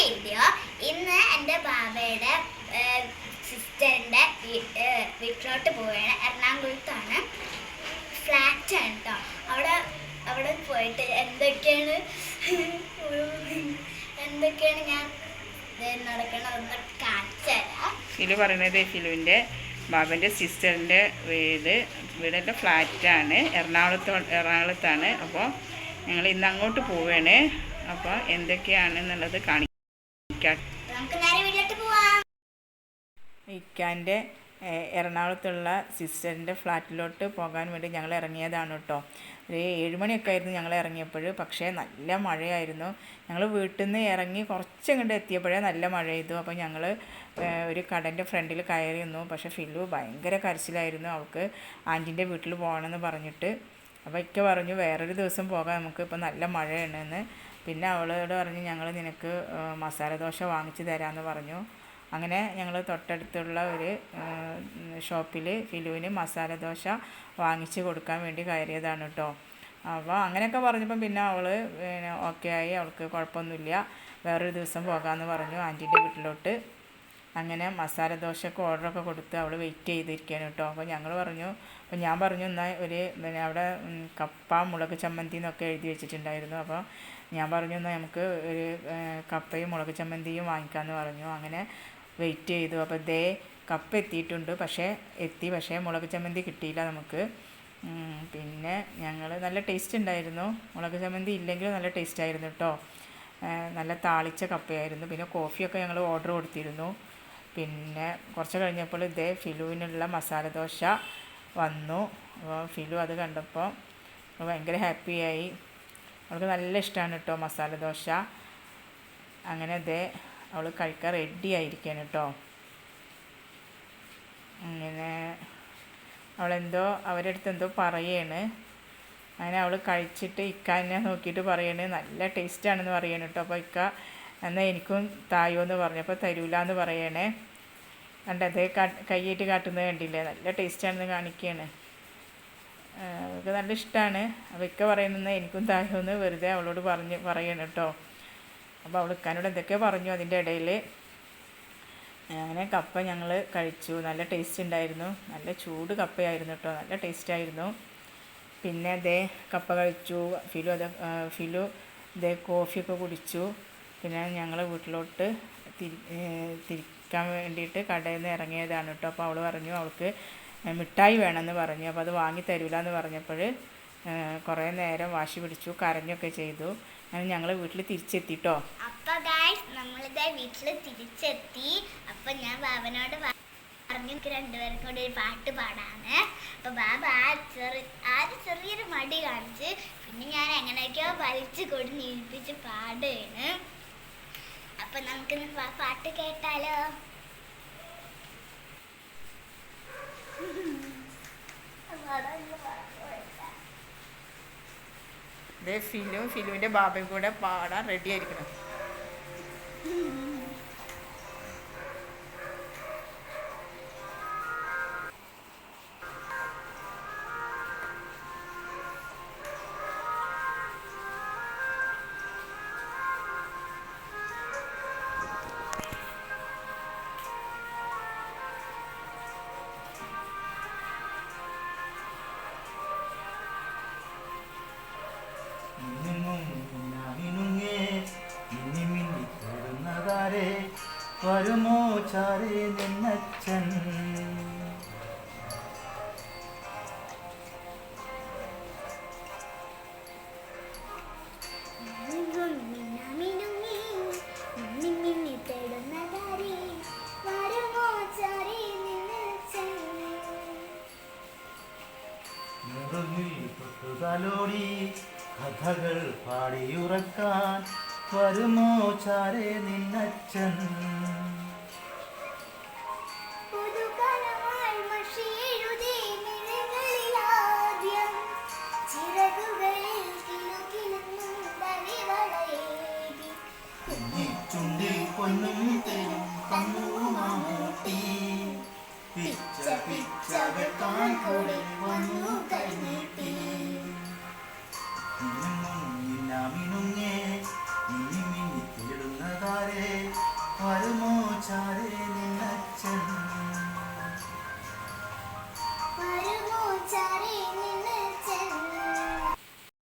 Video ഇന്ന് എന്റെ ബാബയുടെ സിസ്റ്ററിന്റെ വീട്ടിലോട്ട് പോവുകയാണ്. എറണാകുളത്താണ്. ഫ്ലാറ്റ് ആണ് കേട്ടോ അവിടെ അവിടെ പോയിട്ട് എന്തൊക്കെയാണ്? എന്തൊക്കെയാണ് ഞാൻ ഇത് നടക്കണമെന്ന് കാണിച്ചു തരാം. ഫിലു പറയുന്നത് ഫിലുവിന്റെ ബാബന്റെ സിസ്റ്ററിന്റെ വീട് വീടിന്റെ ഫ്ലാറ്റാണ്. എറണാകുളത്തോ എറണാകുളത്താണ്. അപ്പോൾ ഞങ്ങൾ ഇന്ന് അങ്ങോട്ട് പോവുകയാണ്. അപ്പോൾ എന്തൊക്കെയാണെന്നുള്ളത് കാണിക്കാം നമുക്ക് നേരെ വീട്ടിലോട്ട് പോവാം ഇക്കാന്റെ എറണാകുളത്തുള്ള സിസ്റ്ററിന്റെ ഫ്ലാറ്റിലോട്ട് പോകാൻ വേണ്ടി ഞങ്ങൾ ഇറങ്ങിയതാണ് കേട്ടോ. ഒരു ഏഴുമണിയൊക്കെ ആയിരുന്നു ഞങ്ങൾ ഇറങ്ങിയപ്പോൾ പക്ഷേ നല്ല മഴയായിരുന്നു. ഞങ്ങൾ വീട്ടിൽ നിന്ന് ഇറങ്ങി കുറച്ചങ്ങോട്ട് എത്തിയപ്പോഴേ നല്ല മഴ ചെയ്തു അപ്പോൾ ഞങ്ങൾ ഒരു കടന്റെ ഫ്രണ്ടിൽ കയറി നിന്നു. പക്ഷേ ഫിലു ഭയങ്കര കരച്ചിലായിരുന്നു. അവൾക്ക് ആന്റിന്റെ വീട്ടിൽ പോകണമെന്ന് പറഞ്ഞിട്ട്. അപ്പോൾ ഇക്ക പറഞ്ഞു വേറൊരു ദിവസം പോകാം നമുക്ക്. ഇപ്പോൾ നല്ല മഴയാണെന്ന് പിന്നെ അവളോട് പറഞ്ഞു ഞങ്ങൾ നിനക്ക് മസാല ദോശ വാങ്ങിച്ച് തരാമെന്ന് പറഞ്ഞു. അങ്ങനെ ഞങ്ങൾ തൊട്ടടുത്തുള്ള ഒരു ഷോപ്പിൽ ഫിലുവിന് മസാല ദോശ വാങ്ങിച്ച് കൊടുക്കാൻ വേണ്ടി കയറിയതാണ് കേട്ടോ അപ്പോൾ അങ്ങനെയൊക്കെ പറഞ്ഞപ്പം പിന്നെ അവൾ പിന്നെ ഓക്കെ ആയി അവൾക്ക് കുഴപ്പമൊന്നുമില്ല. വേറൊരു ദിവസം പോകാമെന്ന് പറഞ്ഞു ആന്റീന്റെ വീട്ടിലോട്ട്. അങ്ങനെ മസാല ദോശക്ക് ഓർഡറൊക്കെ കൊടുത്ത് അവൾ വെയിറ്റ് ചെയ്തിരിക്കുകയാണ് കേട്ടോ അപ്പോൾ ഞങ്ങൾ പറഞ്ഞു അപ്പോൾ ഞാൻ പറഞ്ഞു എന്നാൽ ഒരു പിന്നെ അവിടെ കപ്പ മുളക് ചമ്മന്തി എന്നൊക്കെ എഴുതി വെച്ചിട്ടുണ്ടായിരുന്നു. അപ്പോൾ ഞാൻ പറഞ്ഞു എന്നാൽ നമുക്ക് ഒരു കപ്പയും മുളക് ചമ്മന്തിയും വാങ്ങിക്കാമെന്ന് പറഞ്ഞു. അങ്ങനെ വെയിറ്റ് ചെയ്തു. അപ്പോൾ ദേ കപ്പ എത്തിയിട്ടുണ്ട്. പക്ഷേ എത്തി. പക്ഷേ മുളക് ചമ്മന്തി കിട്ടിയില്ല നമുക്ക്. പിന്നെ ഞങ്ങൾ നല്ല ടേസ്റ്റ് ഉണ്ടായിരുന്നു. മുളക് ചമ്മന്തി ഇല്ലെങ്കിലും നല്ല ടേസ്റ്റ് ആയിരുന്നു കേട്ടോ നല്ല താളിച്ച കപ്പയായിരുന്നു. പിന്നെ കോഫിയൊക്കെ ഞങ്ങൾ ഓർഡർ കൊടുത്തിരുന്നു. പിന്നെ കുറച്ച് കഴിഞ്ഞപ്പോൾ ഇതേ ഫിലുവിനുള്ള മസാല ദോശ വന്നു. അപ്പോൾ ഫിലു അത് കണ്ടപ്പോൾ ഭയങ്കര ഹാപ്പിയായി അവൾക്ക് നല്ല ഇഷ്ടമാണ് കേട്ടോ മസാല ദോശ. അങ്ങനെ അതെ അവൾ കഴിക്കാൻ റെഡി ആയിരിക്കാണ് കേട്ടോ അങ്ങനെ അവളെന്തോ അവരുടെ അടുത്ത് എന്തോ പറയാണ്. അങ്ങനെ അവൾ കഴിച്ചിട്ട് ഇക്കാനെ നോക്കിയിട്ട് പറയണ് നല്ല ടേസ്റ്റാണെന്ന് പറയണ കേട്ടോ അപ്പോൾ ഇക്ക എന്നാൽ എനിക്കും തായോ എന്ന് പറഞ്ഞപ്പോൾ തരൂല എന്ന് പറയണേ. കണ്ടത് കൈയിട്ട് കാട്ടുന്നത് കണ്ടില്ലേ? നല്ല ടേസ്റ്റാണെന്ന് കാണിക്കുകയാണ് അവൾക്ക് നല്ല ഇഷ്ടമാണ് അപ്പോൾ ഇക്ക പറയുന്നത് എനിക്കും താഴെയൊന്ന് വെറുതെ അവളോട് പറഞ്ഞ് പറയണം കേട്ടോ അപ്പോൾ അവൾ ഇക്കാനോട് എന്തൊക്കെയോ പറഞ്ഞു അതിന്റെ ഇടയിൽ അങ്ങനെ കപ്പ ഞങ്ങൾ കഴിച്ചു. നല്ല ടേസ്റ്റ് ഉണ്ടായിരുന്നു നല്ല ചൂട് കപ്പയായിരുന്നു കേട്ടോ നല്ല ടേസ്റ്റ് ആയിരുന്നു. പിന്നെ അതേ കപ്പ കഴിച്ചു. ഫിലു അത് ഫിലു ദേ കോഫിയൊക്കെ കുടിച്ചു. പിന്നെ ഞങ്ങൾ വീട്ടിലോട്ട് തിരി തിരിക്കാൻ വേണ്ടിയിട്ട് കടയിൽ നിന്ന് ഇറങ്ങിയതാണ് കേട്ടോ അപ്പോൾ അവൾ പറഞ്ഞു അവൾക്ക് മിഠായി വേണമെന്ന് പറഞ്ഞു. അപ്പോൾ അത് വാങ്ങി തരൂല എന്ന് പറഞ്ഞപ്പോൾ കുറേ നേരം വാശി പിടിച്ചു കരഞ്ഞൊക്കെ ചെയ്തു. അങ്ങനെ ഞങ്ങൾ വീട്ടിൽ തിരിച്ചെത്തിട്ടോ. അപ്പൊ ഗായ്സ് നമ്മളിതാ വീട്ടിൽ തിരിച്ചെത്തി. അപ്പൊ ഞാൻ ബാബനോട് പറഞ്ഞു എനിക്ക് രണ്ടുപേർക്കും കൂടി ഒരു പാട്ട് പാടാണ് അപ്പൊ ബാബ ആ ചെറു ആ ചെറിയൊരു മടി കാണിച്ച് പിന്നെ ഞാൻ എങ്ങനെയൊക്കെയോ വലിച്ചു കൊടി നീൽപ്പിച്ച് പാടുകയാണ്. അപ്പൊ നമുക്കിന്ന് പാട്ട് കേട്ടാലോ? ഫിലും ഫിലുവിന്റെ ബാബയും കൂടെ പാടാൻ റെഡി ആയിരിക്കണം. വരുമോ ചാരി നിന്നച്ഛൻ? ോടി കഥകൾ പാടിയുറക്കാൻ വരുമോ ചാരേ നിന്നച്ഛൻ? വെട്ടാൻ കൂടെ വന്നു മിന്നുങ്ങും മിന്നാമിനുങ്ങേ മിന്നി മിന്നി തേടുന്നതാരേ പരമോചാരേ ചാരേ